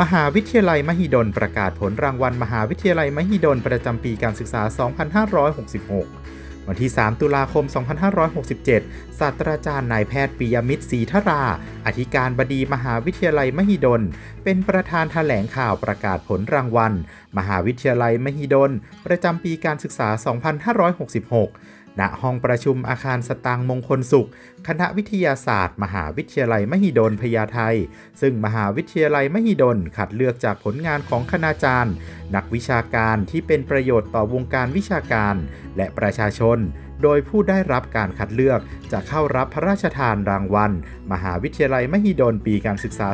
มหาวิทยาลัยมหิดลประกาศผลรางวัล มหาวิทยาลัยมหิดลประจำปีการศึกษา 2566 วันที่ 3 ตุลาคม 2567 ศาสตราจารย์นายแพทย์ปิยมิตรศรีธรา อธิการบดีมหาวิทยาลัยมหิดล เป็นประธานแถลงข่าวประกาศผลรางวัล มหาวิทยาลัยมหิดล ประจำปีการศึกษา 2566 ณห้องประชุมอาคารสตางมงคลสุข คณะวิทยาศาสตร์ มหาวิทยาลัยมหิดลพญาไทซึ่งมหาวิทยาลัยมหิดลคัดเลือกจากผลงานของคณาจารย์ นักวิชาการที่เป็นประโยชน์ต่อวงการวิชาการ และประชาชน โดยผู้ได้รับการคัดเลือกจะเข้ารับพระราชทานรางวัล มหาวิทยาลัยมหิดลปีการศึกษา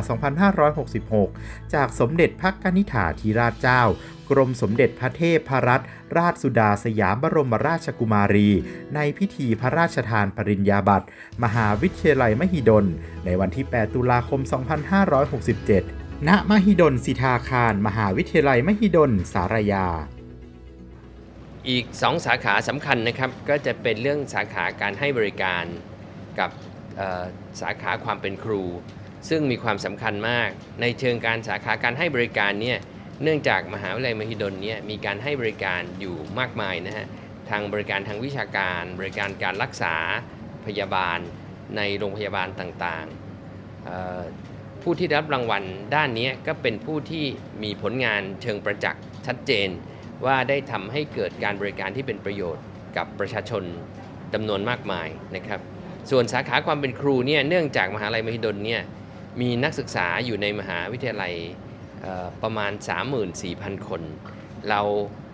2566 จากสมเด็จพระกนิษฐาธิราชเจ้า กรมสมเด็จพระเทพรัตนราชสุดาสยามบรมราชกุมารี ในพิธีพระราชทานปริญญาบัตร มหาวิทยาลัยมหิดล ในวันที่ 8 ตุลาคม 2567 ณ มหิดลสิทาคาร มหาวิทยาลัยมหิดลสารยา อีก 2 สาขาสำคัญนะครับ ก็จะเป็นเรื่องสาขาการให้บริการกับสาขาความเป็นครู ซึ่งมีความสำคัญมาก ในเชิงการสาขาการให้บริการเนี่ยเนื่องจากมหาวิทยาลัยมหิดลเนี่ยมีการให้บริการอยู่มากมายนะฮะทางบริการทางวิชาการ บริการการรักษาพยาบาลในโรงพยาบาลต่างๆ ผู้ที่รับรางวัลด้านนี้ก็เป็นผู้ที่มีผลงานเชิงประจักษ์ชัดเจน ว่าได้ทำให้เกิดการบริการที่เป็นประโยชน์กับประชาชนจำนวนมากมายนะครับ ส่วนสาขาความเป็นครูเนี่ยเนื่องจากมหาลัยมหิดลเนี่ยมีนักศึกษาอยู่ในมหาวิทยาลัยประมาณ 34,000 คน เรา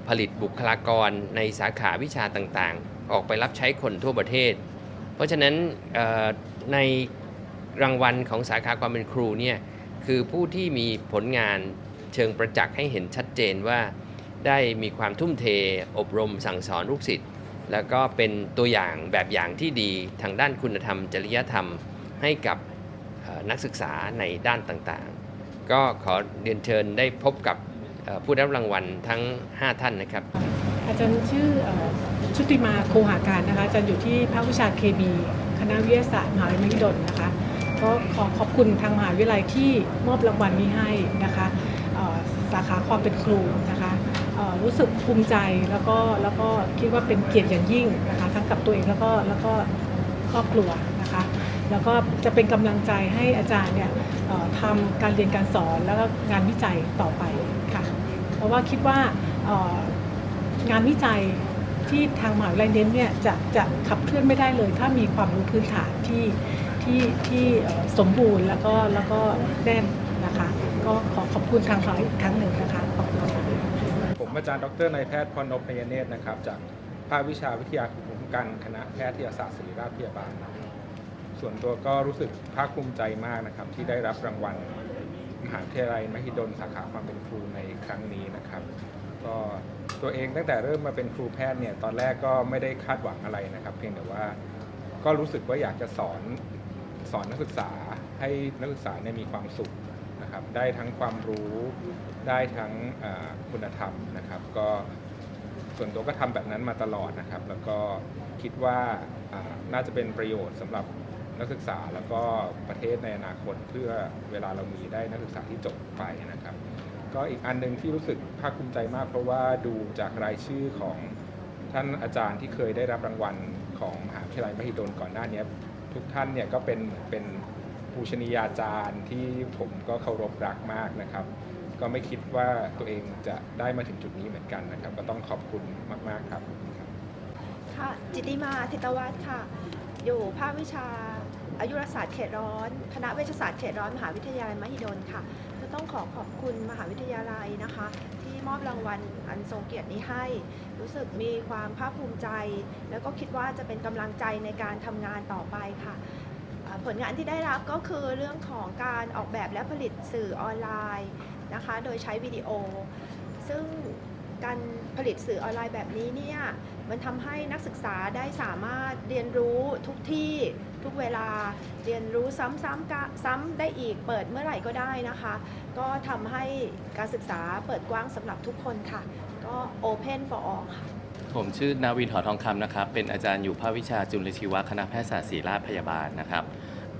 ผลิตบุคลากรในสาขาวิชาต่างๆ ออกไปรับใช้คนทั่วประเทศ เพราะฉะนั้นในรางวัลของสาขาความเป็นครูเนี่ยคือผู้ที่มีผลงานเชิงประจักษ์ให้เห็นชัดเจนว่า ได้มีความทุ่มเท อบรมสั่งสอนลูกศิษย์แล้วก็เป็นตัวอย่างแบบอย่างที่ดีทางด้านคุณธรรม จริยธรรมให้กับนักศึกษาในด้านต่างๆ ก็ขอเรียนเชิญได้พบกับผู้ได้รับรางวัลทั้ง 5 ท่านนะครับ อาจารย์ชื่ออชุติมาโคหาการนะคะอาจารย์อยู่ที่ภาควิชาเคมีคณะวิทยาศาสตร์มหาวิทยาลัยมหิดลนะคะก็ขอขอบคุณทางมหาวิทยาลัยที่มอบรางวัลนี้ให้นะคะสาขาความเป็นครูนะคะ รู้สึกภูมิใจแล้วก็แล้วก็คิดว่าเป็นเกียรติอย่างยิ่งนะคะทั้งกับตัวเองแล้วก็แล้วก็ครอบครัวนะคะแล้วก็จะเป็นกำลังใจให้อาจารย์เนี่ยทำการเรียนการสอนแล้วก็งานวิจัยต่อไปค่ะเพราะว่าคิดว่างานวิจัยที่ทางมหาวิทยาลัยเน้นเนี่ยจะจะขับเคลื่อนไม่ได้เลย ถ้ามีความรู้พื้นฐานที่ที่ที่สมบูรณ์แล้วก็แล้วก็แน่นนะคะ ก็ขอขอบคุณทางมหายอีกครั้งหนึ่งนะคะขอบคุณค่ะ ผมอาจารย์ดรนายแพทย์พรนพนยเนตรนะครับ จากภาควิชาวิทยาภูมิคุ้มกันคณะแพทยศาสตร์ศิริราชพยาบาลนะครับส่วนตัวก็รู้สึกภาคภูมิใจมากนะครับ ที่ได้รับรางวัลมหาวิทยาลัยมหิดลสาขาความเป็นครูในครั้งนี้นะครับ ก็ตัวเองตั้งแต่เริ่มมาเป็นครูแพทย์เนี่ยตอนแรกก็ไม่ได้คาดหวังอะไรนะครับ เพียงแต่ว่าก็รู้สึกว่าอยากจะสอนสอนนักศึกษาให้นักศึกษาเนี่ยมีความสุข นะครับได้ทั้งความรู้ได้ทั้งคุณธรรมนะครับก็ส่วนตัวก็ทำแบบนั้นมาตลอดนะครับ แล้วก็คิดว่าน่าจะเป็นประโยชน์สำหรับนักศึกษาแล้วก็ประเทศในอนาคตเพื่อเวลาเรามีได้นักศึกษาที่จบไปนะครับ ก็อีกอันหนึงที่รู้สึกภาคภูมิใจมาก เพราะว่าดูจากรายชื่อของท่านอาจารย์ที่เคยได้รับรางวัลของมหาวิทยาลัยมหิดลก่อนหน้านี้ ทุกท่านเนี่ยก็เป็นเป็น ปูชนียาจารย์ที่ผมก็เคารพรักมากนะครับ ก็ไม่คิดว่าตัวเองจะได้มาถึงจุดนี้เหมือนกันนะครับ ก็ต้องขอบคุณมากๆครับค่ะจิตติมาทิตวัฒน์ค่ะ อยู่ภาควิชาอายุรศาสตร์เขตร้อน คณะเวชศาสตร์เขตร้อนมหาวิทยาลัยมหิดลค่ะก็ต้องขอขอบคุณมหาวิทยาลัยนะคะ ที่มอบรางวัลอันทรงเกียรตินี้ให้ รู้สึกมีความภาคภูมิใจ แล้วก็คิดว่าจะเป็นกำลังใจในการทำงานต่อไปค่ะ ผลงานที่ได้รับก็คือเรื่องของการออกแบบและผลิตสื่อออนไลน์นะคะ โดยใช้วิดีโอ ซึ่งการผลิตสื่อออนไลน์แบบนี้เนี่ย มันทำให้นักศึกษาได้สามารถเรียนรู้ทุกที่ทุกเวลา เรียนรู้ซ้ำๆกซ้ำได้อีก เปิดเมื่อไหร่ก็ได้นะคะ ก็ทำให้การศึกษาเปิดกว้างสำหรับทุกคนค่ะ ก็ Open for all ค่ะ ผมชื่อนาวินหอทองคำนะครับ เป็นอาจารย์อยู่ภาควิชาจุลชีวะคณะแพทยศาสตร์ศิริราชพยาบาลนะครับ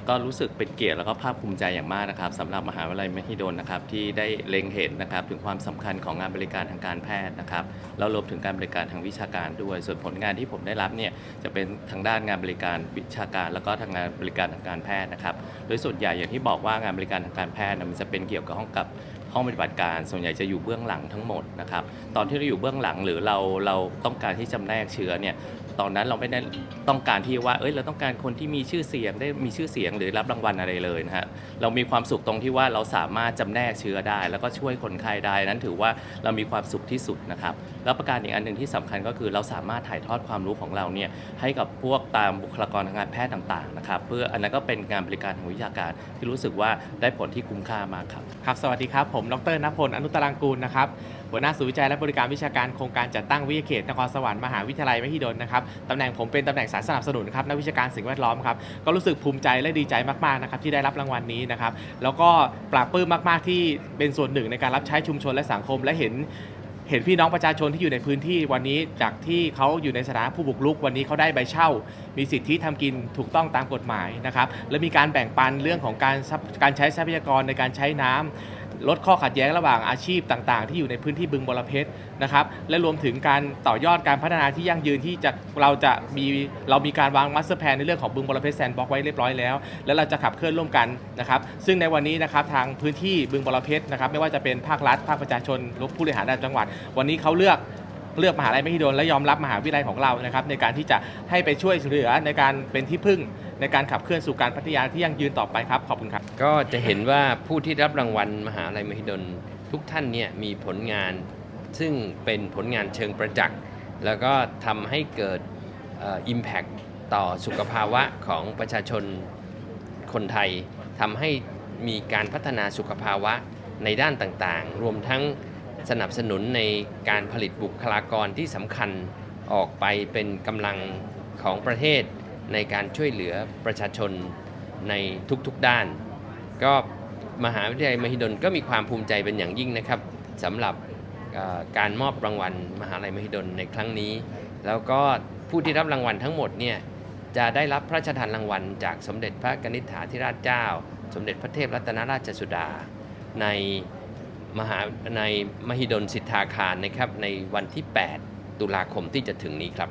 ก็รู้สึกเป็นเกียรติแล้วก็ภาคภูมิใจอย่างมากนะครับสำหรับมหาวิทยาลัยมหิดลนะครับที่ได้เล็งเห็นนะครับถึงความสำคัญของงานบริการทางการแพทย์นะครับแล้วรวมถึงการบริการทางวิชาการด้วย ส่วนผลงานที่ผมได้รับเนี่ยจะเป็นทางด้านงานบริการวิชาการ แล้วก็ทางงานบริการทางการแพทย์นะครับ โดยส่วนใหญ่อย่างที่บอกว่างานบริการทางการแพทย์มันจะเป็นเกี่ยวกับห้องกับ ห้องปฏิบัติการส่วนใหญ่จะอยู่เบื้องหลังทั้งหมดนะครับ ตอนที่เราอยู่เบื้องหลังหรือเราเราต้องการที่จำแนกเชื้อเนี่ยตอนนั้นเราไม่ได้ต้องการที่ว่า เอ้ย เราต้องการคนที่มีชื่อเสียงได้มีชื่อเสียงหรือรับรางวัลอะไรเลยนะฮะ เรามีความสุขตรงที่ว่าเราสามารถจำแนกเชื้อได้ แล้วก็ช่วยคนไข้ได้นั้นถือว่าเรามีความสุขที่สุดนะครับ แล้วประการอีกอันหนึ่งที่สำคัญก็คือเราสามารถถ่ายทอดความรู้ของเราเนี่ยให้กับพวกตามบุคลากรทางการแพทย์ต่างๆนะครับ เพื่ออันนั้นก็เป็นงานบริการทางวิชาการที่รู้สึกว่าได้ผลที่คุ้มค่ามากครับ ครับ สวัสดีครับ ผม ดรนพล อนุตรังกูลนะครับ หัวหน้าศูนย์วิจัยและบริการวิชาการโครงการจัดตั้งวิทยาเขตนครสวรรค์มหาวิทยาลัยมหิดลนะครับตำแหน่งผมเป็นตำแหน่งสายสนับสนุนครับนักวิชาการสิ่งแวดล้อมครับก็รู้สึกภูมิใจและดีใจมากๆนะครับที่ได้รับรางวัลนี้นะครับแล้วก็ปลาบปลื้มมากๆที่เป็นส่วนหนึ่งในการรับใช้ชุมชนและสังคมและเห็นเห็นพี่น้องประชาชนที่อยู่ในพื้นที่วันนี้จากที่เขาอยู่ในสถานะผู้บุกรุก วันนี้เขาได้ใบเช่า มีสิทธิทำกินถูกต้องตามกฎหมายนะครับและมีการแบ่งปันเรื่องของการการใช้ทรัพยากรในการใช้น้ำ ลดข้อขัดแย้งระหว่างอาชีพต่างๆ ที่อยู่ในพื้นที่บึงบรเพชรนะครับและรวมถึงการต่อยอดการพัฒนาที่ยั่งยืนที่จะเราจะมีเรามีการวางมาสเตอร์แพลนในเรื่องของบึงบรเพชรแซนด์บ็อกไว้เรียบร้อยแล้ว แล้วเราจะขับเคลื่อนร่วมกันนะครับซึ่งในวันนี้นะครับทางพื้นที่บึงบรเพชรนะครับไม่ว่าจะเป็นภาครัฐภาคประชาชนหรือผู้บริหารระดับจังหวัด วันนี้เขาเลือก เลือกมหาลัยมหิดลและยอมรับมหาวิทยาลัยของเรานะครับในการที่จะให้ไปช่วยเหลือในการเป็นที่พึ่ง ในการขับเคลื่อนสู่การพัฒนาที่ยั่งยืนต่อไปครับขอบคุณครับ ก็จะเห็นว่าผู้ที่รับรางวัลมหาลัยมหิดลทุกท่านเนี่ยมีผลงาน ซึ่งเป็นผลงานเชิงประจักษ์แล้วก็ทำให้เกิดอิมแพ t ต่อสุขภาวะของประชาชนคนไทยทำให้มีการพัฒนาสุขภาวะในด้านต่างๆ รวมทั้ง สนับสนุนในการผลิตบุคลากรที่สำคัญออกไปเป็นกำลังของประเทศในการช่วยเหลือประชาชนในทุกๆด้าน ก็มหาวิทยาลัยมหิดลก็มีความภูมิใจเป็นอย่างยิ่งนะครับสำหรับการมอบรางวัลมหาลัยมหิดลในครั้งนี้ แล้วก็ผู้ที่รับรางวัลทั้งหมดเนี่ยจะได้รับพระราชทานรางวัล จากสมเด็จพระกนิษฐาธิราชเจ้า สมเด็จพระเทพรัตนราชสุดา ใน มหาในมหิดลสิทธาคารนะครับในวันที่ 8 ตุลาคมที่จะถึงนี้ครับ